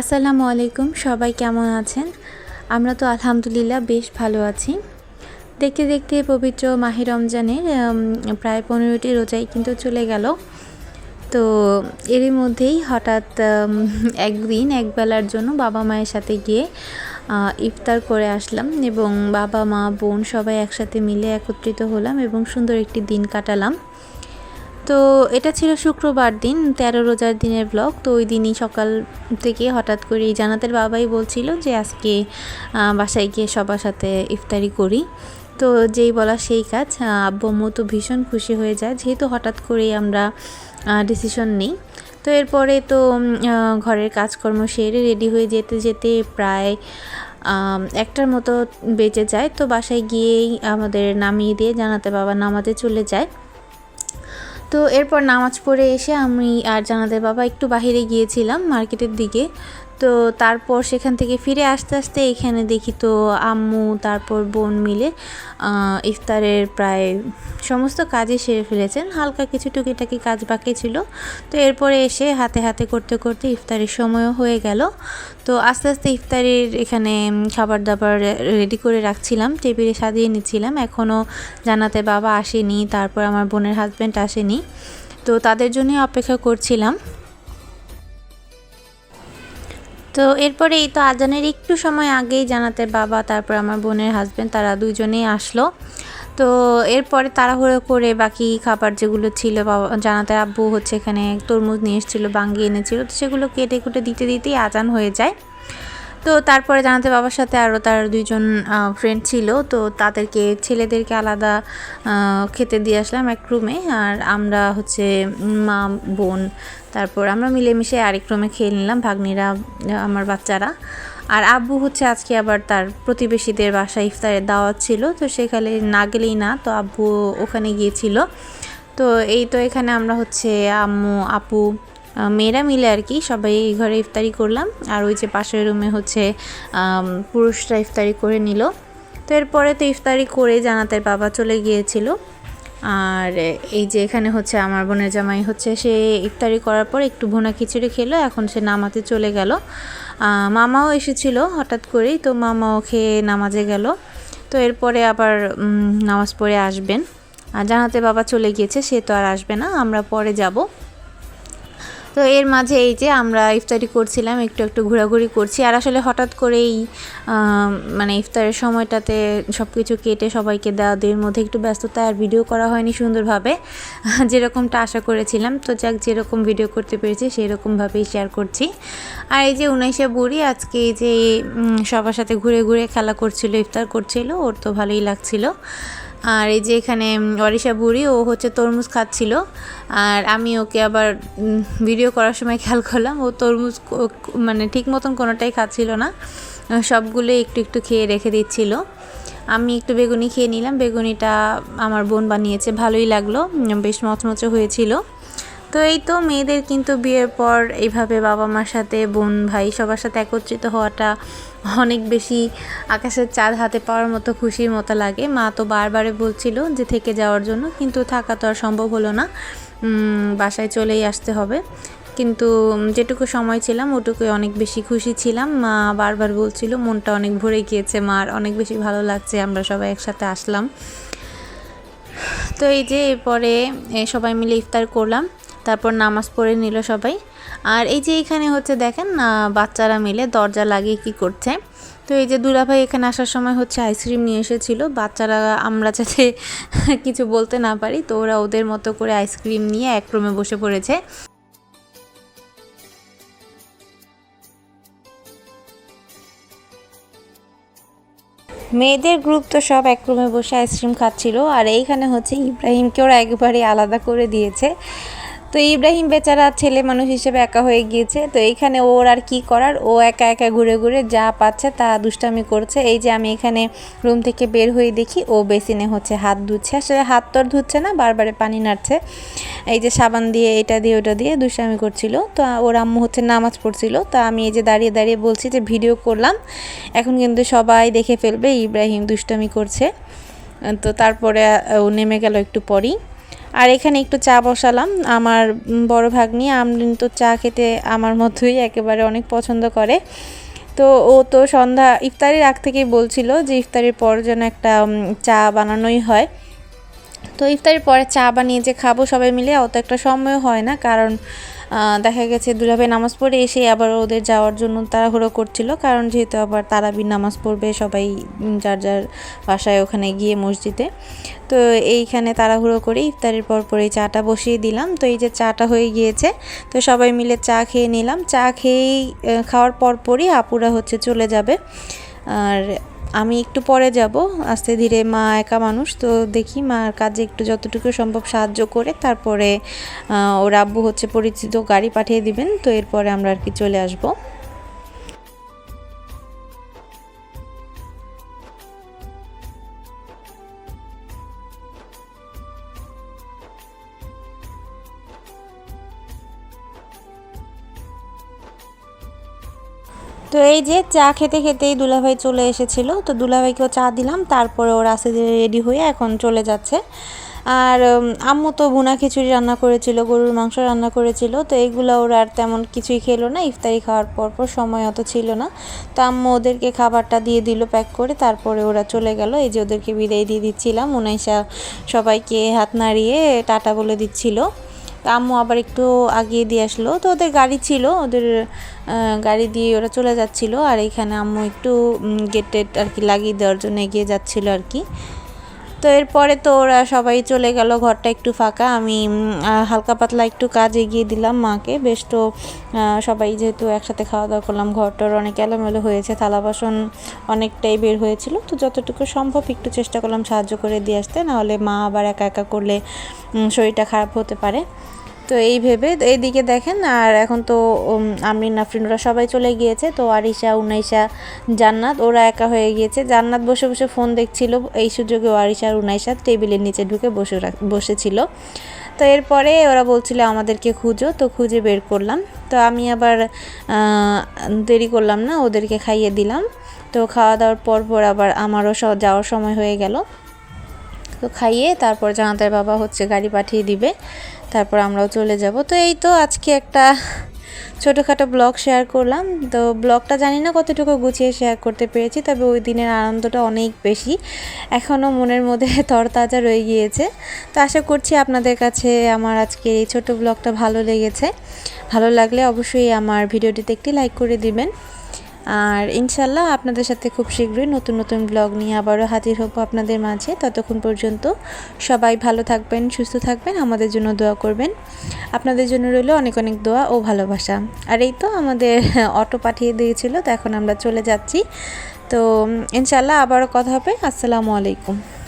আসসালামু আলাইকুম, সবাই কেমন আছেন? আমরা তো আলহামদুলিল্লাহ বেশ ভালো আছি। দেখতে দেখতে পবিত্র মাহে রমজানের প্রায় পনেরোটি রোজাই কিন্তু চলে গেল। তো এরই মধ্যেই হঠাৎ একদিন একবেলার জন্য বাবা মায়ের সাথে গিয়ে ইফতার করে আসলাম এবং বাবা মা, বোন সবাই একসাথে মিলে একত্রিত হলাম এবং সুন্দর একটি দিন কাটালাম। তো এটা ছিল শুক্রবার দিন, তেরো রোজার দিনের ব্লগ তো ওই দিনই সকাল থেকে হঠাৎ করে জানাতের বাবাই বলছিল যে আজকে বাসায় গিয়ে সবার সাথে ইফতারি করি। তো যেই বলা সেই কাজ আব্বু তো ভীষণ খুশি হয়ে যায়, যেহেতু হঠাৎ করেই আমরা ডিসিশন নিই। তো এরপরে তো ঘরের কাজকর্ম সেরে রেডি হয়ে যেতে যেতে প্রায় একটার মতো বেঁচে যায়। তো বাসায় গিয়েই আমাদের নামিয়ে দিয়ে জানাতে বাবা নামাতে চলে যায়। তো এরপর নামাজ পড়ে এসে আমি আর জানাদের বাবা একটু বাহিরে গিয়েছিলাম মার্কেটের দিকে। তো তারপর সেখান থেকে ফিরে আসতে আসতে এখানে দেখি তো আম্মু, তারপর বোন মিলে ইফতারের প্রায় সমস্ত কাজই সেরে ফেলেছেন। হালকা কিছু টুকিটাকি কাজ বাকি ছিল। তো এরপরে এসে হাতে হাতে করতে করতে ইফতারের সময়ও হয়ে গেল। তো আস্তে আস্তে ইফতারির এখানে খাবার দাবার রেডি করে রাখছিলাম, টেবিলে সাজিয়ে নিচ্ছিলাম। এখনও জানাতে বাবা আসেনি, তারপর আমার বোনের হাজব্যান্ড আসেনি। তো তাদের জন্যই অপেক্ষা করছিলাম। তো এরপরে এই তো আজানের একটু সময় আগেই জানাতে বাবা, তারপর আমার বোনের হাজব্যান্ড তারা দুজনেই আসলো। তো এরপরে তাড়াহুড়ো করে বাকি খাবার যেগুলো ছিল, বাবা জানাতে আব্বু হচ্ছে এখানে তরমুজ নিয়ে এসেছিল, বাঙ্গি এনেছিল। তো সেগুলো কেটে কুটে দিতে দিতেই আজান হয়ে যায়। তো তারপরে জানাতে বাবার সাথে আরও তার দুইজন ফ্রেন্ড ছিল। তো তাদেরকে, ছেলেদেরকে আলাদা খেতে দিয়ে আসলাম এক রুমে আর আমরা হচ্ছে মা, বোন, তারপর আমরা মিলেমিশে আরেক রুমে খেয়ে নিলাম ভাগ্নিরা আমার বাচ্চারা। আর আব্বু হচ্ছে আজকে আবার তার প্রতিবেশীদের বাসায় ইফতারের দাওয়াত ছিল। তো সেখানে না গেলেই না, তো আব্বু ওখানে গিয়েছিল। তো এই তো এখানে আমরা হচ্ছে আম্মু, আপু মেয়েরা মিলে আর কি সবাই এই ঘরে ইফতারি করলাম। আর ওই যে পাশের রুমে হচ্ছে পুরুষরা ইফতারি করে নিল। তো এরপরে তো ইফতারি করে জানাতের বাবা চলে গিয়েছিল। আর এই যে এখানে হচ্ছে আমার বোনের জামাই হচ্ছে, সে ইফতারি করার পর একটু ভুনা খিচুড়ি খেলো, এখন সে নামাতে চলে গেল। মামাও এসেছিল হঠাৎ করেই, তো মামাও খেয়ে নামাজে গেল। তো এরপরে আবার নামাজ পড়ে আসবেন। আর জানাতে বাবা চলে গিয়েছে, সে তো আর আসবে না, আমরা পরে যাব। তো এর মাঝে এই যে আমরা ইফতারি করছিলাম, একটু একটু ঘোরাঘুরি করছি। আর আসলে হঠাৎ করেই মানে ইফতারের সময়টাতে সব কিছু কেটে সবাইকে দেওয়া দেওয়ার মধ্যে একটু ব্যস্ততা আর ভিডিও করা হয়নি সুন্দরভাবে। যেরকমটা আশা করেছিলাম। তো যাক, যেরকম ভিডিও করতে পেরেছি সেই রকমভাবেই শেয়ার করছি। আর এই যে উনাইশা বুড়ি, আজকে এই যে সবার সাথে ঘুরে ঘুরে খেলা করছিল, ইফতার করছিল, ওর তো ভালোই লাগছিল। আর এই যে এখানে অরিশা বুড়ি ও হচ্ছে তরমুজ খাচ্ছিল। আর আমি ওকে আবার ভিডিও করার সময় খেয়াল করলাম ও তরমুজ মানে ঠিক মতন কোনোটাই খাচ্ছিল না। আহ, সবগুলোই একটু একটু খেয়ে রেখে দিচ্ছিল। আমি একটু বেগুনি খেয়ে নিলাম বেগুনিটা আমার বোন বানিয়েছে ভালোই লাগল বেশ মচমচে হয়েছিল। তো এই তো মেয়েদের কিন্তু বিয়ের পর এইভাবে বাবা মার সাথে বোন ভাই সবার সাথে একত্রিত হওয়াটা অনেক বেশি আকাশের চাঁদ হাতে পাওয়ার মতো খুশির মতো লাগে। মা তো বারবারে বলছিল যে থেকে যাওয়ার জন্য, কিন্তু থাকা তো আর সম্ভব হলো না। বাসায় চলেই আসতে হবে। কিন্তু যেটুকু সময় ছিলাম, ওটুকুই অনেক বেশি খুশি ছিলাম। মা বারবার বলছিল, মনটা অনেক ভরে গিয়েছে মার অনেক বেশি ভালো লাগছে, আমরা সবাই একসাথে আসলাম। তো এই যে, এরপরে সবাই মিলে ইফতার করলাম। তারপর নামাজ পড়ে নিল সবাই। আর এই যে এখানে হচ্ছে দেখেন বাচ্চারা মিলে দরজা লাগিয়ে কি করছে। তো এই যে দুলাভাই এখানে আসার সময় হচ্ছে আইসক্রিম নিয়ে এসেছিল। বাচ্চারা আমরা যাতে কিছু বলতে না পারি, তো ওরা ওদের মতো করে আইসক্রিম নিয়ে এক রুমে বসে পড়েছে। মেয়েদের গ্রুপ তো সব এক রুমে বসে আইসক্রিম খাচ্ছিল। আর এইখানে হচ্ছে ইব্রাহিমকে ওরা একবারে আলাদা করে দিয়েছে। তো ইব্রাহিম বেচারা ছেলে মানুষ হিসেবে একা হয়ে গিয়েছে, তো এইখানে ওর আর কি করার? ও একা একা ঘুরে ঘুরে যা পাচ্ছে তা দুষ্টামি করছে। এই যে আমি এখানে রুম থেকে বের হয়ে দেখি, ও বেসিনে হচ্ছে হাত ধুচ্ছে। আসলে হাত তো আর ধুচ্ছে না, বারবারে পানি নাড়ছে। এই যে সাবান দিয়ে, এটা দিয়ে, ওটা দিয়ে দুষ্টামি করছিল। তো ওর আম্মু হচ্ছে নামাজ পড়ছিল। তা আমি এই যে দাঁড়িয়ে দাঁড়িয়ে বলছি যে ভিডিও করলাম। এখন কিন্তু সবাই দেখে ফেলবে ইব্রাহিম দুষ্টামি করছে। তো তারপরে ও নেমে গেল একটু পরেই। আর এখানে একটু চা বসালাম। আমার বড় ভাগ্নি আমি তো চা খেতে আমার মতোই একেবারে অনেক পছন্দ করে। তো ও তো সন্ধ্যা, ইফতারির আগ থেকেই বলছিল যে ইফতারির পর যেন একটা চা বানানোই হয়। তো ইফতারির পরে চা বানিয়ে যে খাব সবাই মিলে, অত একটা সময় হয় না। কারণ দেখা গেছে দুলাভাই নামাজ পড়ে এসে আবার ওদের যাওয়ার জন্য তাড়াহুড়ো করছিল। কারণ যেহেতু আবার তারাবির নামাজ পড়বে, সবাই যার যার বাসায় ওখানে গিয়ে মসজিদে। তো এইখানে তাড়াহুড়ো করে ইফতারের পর পরেই চাটা বসিয়ে দিলাম। তো এই যে চাটা হয়ে গিয়েছে, তো সবাই মিলে চা খেয়ে নিলাম। চা খেয়েই খাওয়ার পর পরই আপুরা হচ্ছে চলে যাবে। আর আমি একটু পরে যাব। আস্তে ধীরে মা একা মানুষ, তো দেখি মার কাজে একটু যতটুকু সম্ভব সাহায্য করে, তারপরে ওর আব্বু হচ্ছে পরিচিত, গাড়ি পাঠিয়ে দিবেন, তো এরপরে আমরা আর কি চলে আসব। তো এই যে চা খেতে খেতেই দুলাভাই চলে এসেছিল। তো দুলাভাইকেও চা দিলাম, তারপরে ওরা আস্তে ধীরে রেডি হয়ে এখন চলে যাচ্ছে। আর আম্মু তো ভুনা খিচুড়ি রান্না করেছিল, গরুর মাংস রান্না করেছিল, তো এইগুলো ওরা আর তেমন কিছুই খেলো না, ইফতারি খাওয়ার পর পর সময় অত ছিল না। তো আম্মু ওদেরকে খাবারটা দিয়ে দিল প্যাক করে, তারপরে ওরা চলে গেল। এই যে ওদেরকে বিদায় দিয়ে দিচ্ছিলাম উনাইশা সবাইকে হাত নাড়িয়ে টাটা বলে দিচ্ছিল। তো আম্মু আবার একটু আগিয়ে দিয়ে আসলো। তো ওদের গাড়ি ছিল, ওদের গাড়ি দিয়ে ওরা চলে যাচ্ছিল আর এখানে আম্মু একটু গেট আর কি লাগিয়ে দেওয়ার জন্য এগিয়ে যাচ্ছিল আর কি। তো এরপরে তো ওরা সবাই চলে গেল, ঘরটা একটু ফাঁকা। আমি হালকা পাতলা একটু কাজ এগিয়ে দিলাম মাকে। বেশ তো সবাই যেহেতু একসাথে খাওয়া দাওয়া করলাম, ঘরটার অনেক এলোমেলো হয়েছে, থালা বাসন অনেকটাই বের হয়েছিল। তো যতটুকু সম্ভব একটু চেষ্টা করলাম সাহায্য করে দিয়ে আসতে, নাহলে মা আবার একা একা করলে শরীরটা খারাপ হতে পারে। তো এই ভেবে এইদিকে দেখেন আর এখন তো উম, আমরিন নাফরিন সবাই চলে গিয়েছে। তো আরিশা উনাইশা জান্নাত ওরা একা হয়ে গিয়েছে। জান্নাত বসে বসে ফোন দেখছিল এই সুযোগে আরিশা আর উনাইশা টেবিলের নিচে ঢুকে বসে বসেছিল। তো এরপরে ওরা বলছিল আমাদেরকে খুঁজো। তো খুঁজে বের করলাম। তো আমি আবার দেরি করলাম না ওদেরকে খাইয়ে দিলাম। তো খাওয়া দাওয়ার পর পর আবার আমারও যাওয়ার সময় হয়ে গেল। তো খাইয়ে তারপর জানাতার বাবা হচ্ছে গাড়ি পাঠিয়ে দিবে। তারপর আমরাও চলে যাব। তো এই তো আজকে একটা ছোটোখাটো ব্লগ শেয়ার করলাম। তো ব্লগটা জানি না কতটুকু গুছিয়ে শেয়ার করতে পেরেছি, তবে ওই দিনের আনন্দটা অনেক বেশি। এখনও মনের মধ্যে তরতাজা রয়ে গিয়েছে। তো আশা করছি আপনাদের কাছে আমার আজকে এই ছোট ব্লগটা ভালো লেগেছে। ভালো লাগলে অবশ্যই আমার ভিডিওটিতে একটি লাইক করে দিবেন। আর ইনশাল্লাহ আপনাদের সাথে খুব শীঘ্রই নতুন নতুন ব্লগ নিয়ে আবারও হাজির হব আপনাদের মাঝে। ততক্ষণ পর্যন্ত সবাই ভালো থাকবেন, সুস্থ থাকবেন, আমাদের জন্য দোয়া করবেন। আপনাদের জন্য রইল অনেক অনেক দোয়া ও ভালোবাসা। আর এই তো আমাদের অটো পাঠিয়ে দিয়েছিল, তো এখন আমরা চলে যাচ্ছি। তো ইনশাল্লাহ আবারও কথা হবে। আসসালামু আলাইকুম।